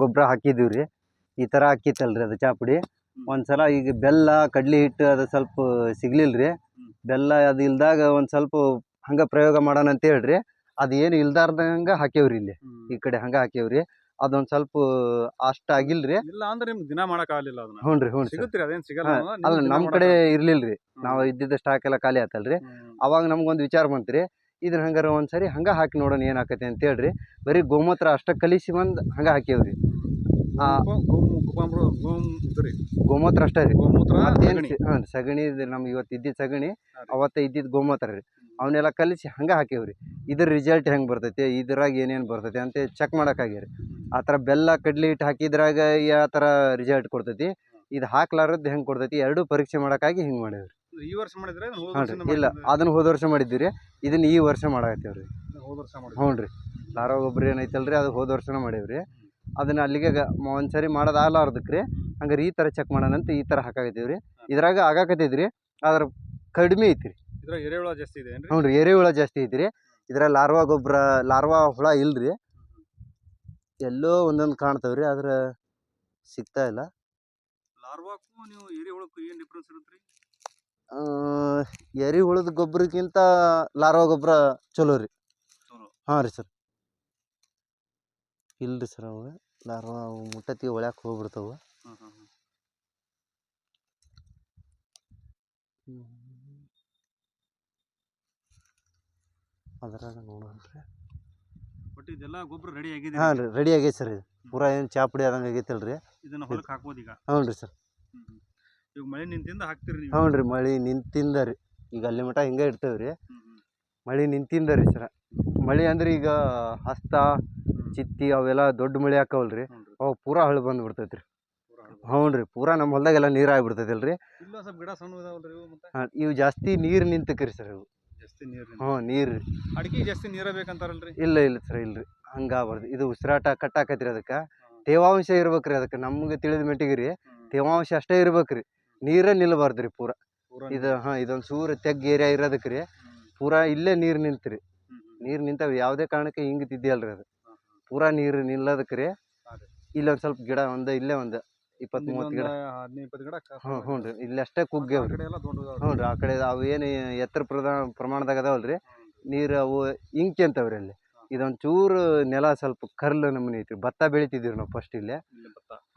ಗೊಬ್ಬರ ಹಾಕಿದ್ದೀವಿ ರೀ. ಈ ಥರ ಹಾಕಿತ್ತಲ್ರಿ ಅದು ಚಾಪುಡಿ ಒಂದ್ಸಲ ಈಗ ಬೆಲ್ಲ ಕಡ್ಲಿ ಹಿಟ್ಟು ಅದು ಸ್ವಲ್ಪ ಸಿಗ್ಲಿಲ್ಲ ರೀ. ಬೆಲ್ಲ ಅದು ಇಲ್ದಾಗ ಒಂದು ಸ್ವಲ್ಪ ಹಂಗೆ ಪ್ರಯೋಗ ಮಾಡೋಣ ಅಂತ ಹೇಳ್ರಿ. ಅದು ಏನು ಇಲ್ದಾರ್ದಂಗೆ ಹಾಕೇವ್ರಿ ಇಲ್ಲಿ. ಈ ಕಡೆ ಹಂಗೆ ಹಾಕೇವ್ರಿ ಅದೊಂದು ಸ್ವಲ್ಪ ಅಷ್ಟು ಆಗಿಲ್ರಿ. ಇಲ್ಲ ಅಂದ್ರೆ ನಿಮ್ಗೆ ದಿನ ಮಾಡಕ್ ಆಗಲಿಲ್ಲ ಅದನ್ನ. ಹ್ಞೂ ರೀ ಹ್ಞೂ ರೀ ಸಿಗುತ್ತೀರಿ ಸಿಗಲ್ಲ ಅಲ್ಲ ನಮ್ಮ ಕಡೆ ಇರಲಿಲ್ಲ ಇರ್ಲಿಲ್ರಿ ನಾವು. ಇದ್ದಿದ್ದ ಸ್ಟಾಕ್ ಎಲ್ಲ ಖಾಲಿ ಆತಲ್ರಿ. ಅವಾಗ ನಮ್ಗೊಂದು ವಿಚಾರ ಬಂತ್ರಿ. ಇದನ್ನ ಹಂಗಾರ ಒಂದ್ಸರಿ ಹಂಗ ಹಾಕಿ ನೋಡೋಣ ಏನ್ ಆಕತಿ ಅಂತ ಹೇಳ್ರಿ. ಬರೀ ಗೋಮೂತ್ರ ಅಷ್ಟ ಕಲಿಸಿ ಬಂದು ಹಂಗ ಹಾಕೇವ್ರಿ ಗೋಮೂತ್ರ ಅಷ್ಟೇ ರೀ. ಹಾ ಸಗಣಿ. ಇದು ನಮ್ಗೆ ಇವತ್ತು ಇದ್ದಿದ್ದು ಸಗಣಿ. ಅವತ್ತ ಇದ್ದಿದ್ದು ಗೋಮೂತ್ರ ರೀ. ಅವನ್ನೆಲ್ಲ ಕಲಿಸಿ ಹಂಗ ಹಾಕೇವ್ರಿ ಇದ್ರ ರಿಸಲ್ಟ್ ಹೆಂಗೆ ಬರ್ತೈತಿ ಇದ್ರಾಗ ಏನೇನು ಬರ್ತೈತಿ ಅಂತ ಚೆಕ್ ಮಾಡಕ್ಕಾಗ್ಯಾರಿ ಆ ಥರ ಬೆಲ್ಲ ಕಡ್ಲಿ ಹಿಟ್ಟು ಹಾಕಿದ್ರಾಗ ಯಾವ ಥರ ರಿಸಲ್ಟ್ ಕೊಡ್ತೈತಿ. ಇದು ಹಾಕ್ಲಾರದ್ದು ಹೆಂಗೆ ಕೊಡ್ತೈತಿ ಎರಡೂ ಪರೀಕ್ಷೆ ಮಾಡೋಕ್ಕಾಗಿ ಹಿಂಗೆ ಮಾಡೇವ್ರಿ ಈ ವರ್ಷ ಮಾಡಿದ್ರೆ ಇಲ್ಲ ಅದನ್ನ ಹೋದ ವರ್ಷ ಮಾಡಿದ್ವಿ ರೀ ಇದನ್ನ ಈ ವರ್ಷ ಮಾಡಾಕತ್ತೇವ್ರಿ. ಹೋದ ವರ್ಷ ಮಾಡಿದ್ರೆ. ಹ್ಞೂ ರೀ. ಲಾರೋ ಗೊಬ್ಬರ ಏನೈತಲ್ರಿ ಅದು ಹೋದ ವರ್ಷನ ಮಾಡೇವ್ರಿ. ಅದನ್ನ ಅಲ್ಲಿಗೆ ಒಂದು ಸರಿ ಒಂದ್ಸರಿ ಮಾಡೋದು ಆಗ್ಲಾರ್ದಕ್ಕೆ ರೀ ಹಂಗಾರೆ ಈ ಥರ ಚೆಕ್ ಮಾಡೋಣ ಅಂತ ಈ ಥರ ಹಾಕಾಕತ್ತೀವಿ ರೀ ಇದ್ರಾಗ ಆಗಾಕತ್ತೈತಿ ಆದ್ರೆ ಕಡಿಮೆ ಐತಿ ರೀ ಇದ್ರಾಗ ಎರೆಹುಳ ಜಾಸ್ತಿ ಇದೆ ಹ್ಞೂ ರೀ ಎರೆಹುಳ ಜಾಸ್ತಿ ಐತಿ ರೀ ಇದ್ರಾಗ ಲಾರ್ವಾ ಗೊಬ್ಬರ ಲಾರ್ವಾ ಹುಳ ಇಲ್ರಿ. ಎಲ್ಲೋ ಒಂದೊಂದು ಕಾಣ್ತಾವ್ರಿ ಆದ್ರೆ ಸಿಗ್ತಾ ಇಲ್ಲ. ಲಾರ್ವಾಕ್ಕೂ ನೀವು ಎರೆಹುಳಕ್ಕೂ ಏನು ಡಿಫ್ರೆನ್ಸ್ ಇರುತ್ತೆ ಎರೆಹುಳದ ಗೊಬ್ಬರಕ್ಕಿಂತ ಲಾರ್ವಾ ಗೊಬ್ಬರ ಚಲೋ ರೀ. ಹಾಂ ರೀ ಸರ್. ಇಲ್ರಿ ಸರ್ ಅವು. ಲಾರ್ವಾ ಅವು ಮುಟ್ಟತಿ ಒಳ್ಯಾಕೆ ಹೋಗ್ಬಿಡ್ತಾವ. ಅದ್ರಾಗ ನೋಡೋಣ ಬಟ್ ಇದೆಲ್ಲ ಗೊಬ್ಬರ ರೆಡಿ ಆಗಿದೆ ಹಾಂ ರೀ ರೆಡಿ ಆಗೈತೆ ಸರ್ ಇದು. ಪೂರಾ ಏನು ಚಾಪುಡಿ ಆದಂಗೆ ಆಗೈತಲ್ರಿ. ಇದನ್ನ ಹೊಲಕ್ಕೆ ಹಾಕ್ಬೋದು ಈಗ? ಹ್ಞೂ ರೀ ಸರ್. ಈಗ ಮಳೆ ನಿಂತಿಂದ ಹಾಕ್ತೀರಿ ನೀವು ಹ್ಞೂ ರೀ ಮಳೆ ನಿಂತಿಂದ ರೀ. ಈಗ ಅಲ್ಲಿ ಮಟ ಹಿಂಗೆ ಇರ್ತೇವೆ ರೀ. ಮಳೆ ನಿಂತಿಂದ ರೀ ಸರ. ಮಳೆ ಅಂದ್ರೆ ಈಗ ಹಸ್ತ ಚಿತ್ತಿ ಅವೆಲ್ಲ ದೊಡ್ಡ ಮಳೆ ಹಾಕವಲ್ರಿ ಹ್ಞೂ ರೀ. ಅವು ಪೂರಾ ಹಳ್ಳು ಬಂದು ಬಿಡ್ತೈತೆ ರೀ. ಹ್ಞೂ ರೀ ಪೂರಾ ನಮ್ಮ ಹೊಲ್ದಾಗೆಲ್ಲ ನೀರು ಆಗಿಬಿಡ್ತೈತಲ್ಲ ರೀ. ಗಿಡ ಸಣ್ಣ ಹಾಂ ಇವು ಜಾಸ್ತಿ ನೀರು ನಿಂತಕ್ರಿ ಸರ್ ಇವು. ಜಾಸ್ತಿ ನೀರು ಹ್ಞೂ ನೀರು ಅಡಿಕೆ ಜಾಸ್ತಿ ನೀರ ಬೇಕಂತಾರಲ್ರಿ? ಇಲ್ಲ ಇಲ್ಲ ಸರ್ ಇಲ್ಲ ರೀ ಹಂಗಾಗ್ಬಾರ್ದು ಇದು ಉಸಿರಾಟ ಕಟ್ಟಾಕತ್ರಿ ಅದಕ್ಕೆ. ತೇವಾಂಶ ಇರ್ಬೇಕ್ರಿ ಅದಕ್ಕೆ. ನಮ್ಗೆ ತಿಳಿದ ಮಟ್ಟಿಗೆ ರೀ. ತೇವಾಂಶ ಅಷ್ಟೇ ಇರ್ಬೇಕ್ರಿ. ನೀರೇ ನಿಲ್ಬಾರ್ದು ರೀ ಪೂರ. ಇದು ಹಾಂ ಇದೊಂದು ಸೂರು ತೆಗ್ ಏರಿಯಾ ಇರೋದಕ್ಕೆ ರೀ. ಪೂರಾ ಇಲ್ಲೇ ನೀರು ನಿಂತ್ರಿ ನೀರು ನಿಂತಾವ ಯಾವುದೇ ಕಾರಣಕ್ಕೆ ಹಿಂಗೆ ತಿದ್ದಿಯಲ್ರಿ ಅದು. ಪೂರಾ ನೀರು ನಿಲ್ಲದಕ್ಕೆ ರೀ. ಇಲ್ಲೊಂದು ಸ್ವಲ್ಪ ಗಿಡ ಒಂದು ಇಲ್ಲೇ ಒಂದು ಇಪ್ಪತ್ತು ಮೂವತ್ತು ಗಿಡ. ಹ್ಞೂ ಹ್ಞೂ ರೀ. ಇಲ್ಲಿ ಅಷ್ಟೇ ಕುಗ್ಗೇವ್ ಆ ರೀ. ಕಡೆ ಎಲ್ಲ ದೊಡ್ಡದಾವ್ರಿ. ಹ್ಞೂ ರೀ ಆ ಕಡೆ ಅವು ಏನು ಎತ್ತರ ಪ್ರಧಾನ ಪ್ರಮಾಣದಾಗ ಅದಾವಲ್ರಿ ನೀರು ಅವು ಇಂಕಿ ಅಂತವ್ರಿ ಅಲ್ಲಿ. ಇದೊಂದು ಚೂರು ನೆಲ ಸ್ವಲ್ಪ ಕರ್ಲು ನಮೂನಿ ಐತ್ರಿ. ಭತ್ತ ಬೆಳಿತಿದ್ದೀವಿ ನಾವು ಫಸ್ಟ್ ಇಲ್ಲೇ.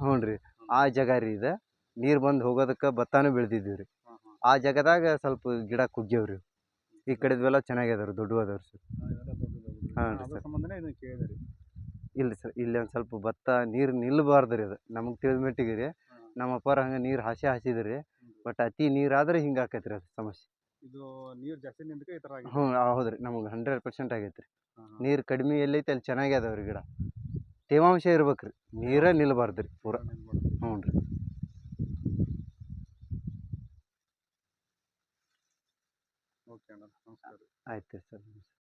ಹ್ಞೂ ರೀ. ಆ ಜಾಗ ರೀ ಇದು. ನೀರು ಬಂದು ಹೋಗೋದಕ್ಕೆ ಭತ್ತನೂ ಬೆಳೆದಿದ್ದೀವಿ ರೀ. ಆ ಜಾಗದಾಗ ಸ್ವಲ್ಪ ಗಿಡ ಕುಗ್ಗ್ಯಾವ್ರಿ ಈ ಕಡೆದ್ವೆಲ್ಲ ಚೆನ್ನಾಗ್ಯದಾವ್ರಿ ದೊಡ್ಡ ಅದಾವ್ರಿ ಸರ್. ಹಾ, ಇವೆಲ್ಲ ದೊಡ್ಡದಾವ್ರಿ. ಹಾಂ ರೀ ಸರ್. ರೀ ಇಲ್ಲ ಸರ್ ಇಲ್ಲಿ ಒಂದು ಸ್ವಲ್ಪ ಭತ್ತ ನೀರು ನಿಲ್ಲಬಾರ್ದು ರೀ ಅದು. ನಮಗೆ ತಿಳಿದ ಮಟ್ಟಿಗೆ ರೀ ನಮ್ಮ ಅಪ್ಪಾರ ಹಂಗೆ ನೀರು ಹಾಸಿ ಹಾಸಿದ್ರಿ ರೀ ಬಟ್ ಅತಿ ನೀರಾದ್ರೆ ಹಿಂಗೆ ಆಕೈತೆ ರೀ ಅದು ಸಮಸ್ಯೆ. ಇದು ನೀರು ಜಾಸ್ತಿ ನಿಂತಕ್ಕೆ ಈ ಆಗಿದೆ ಹ್ಞೂ ಹೌದು ರೀ ನಮಗೆ ಹಂಡ್ರೆಡ್ ಪರ್ಸೆಂಟ್ ಆಗೈತೆ ರೀ. ನೀರು ಕಡಿಮೆ ಎಲ್ಲೈತೆ ಅಲ್ಲಿ ಚೆನ್ನಾಗಿ ರೀ ಗಿಡ. ತೇವಾಂಶ ಇರ್ಬೇಕು ರೀ ನೀರೇ ನಿಲ್ಲಬಾರ್ದು ರೀ ಪೂರ ಹ್ಞೂ ರೀ ಓಕೆ ಅಣ್ಣ ನಮಸ್ಕಾರ ಆಯ್ತು ಸರ್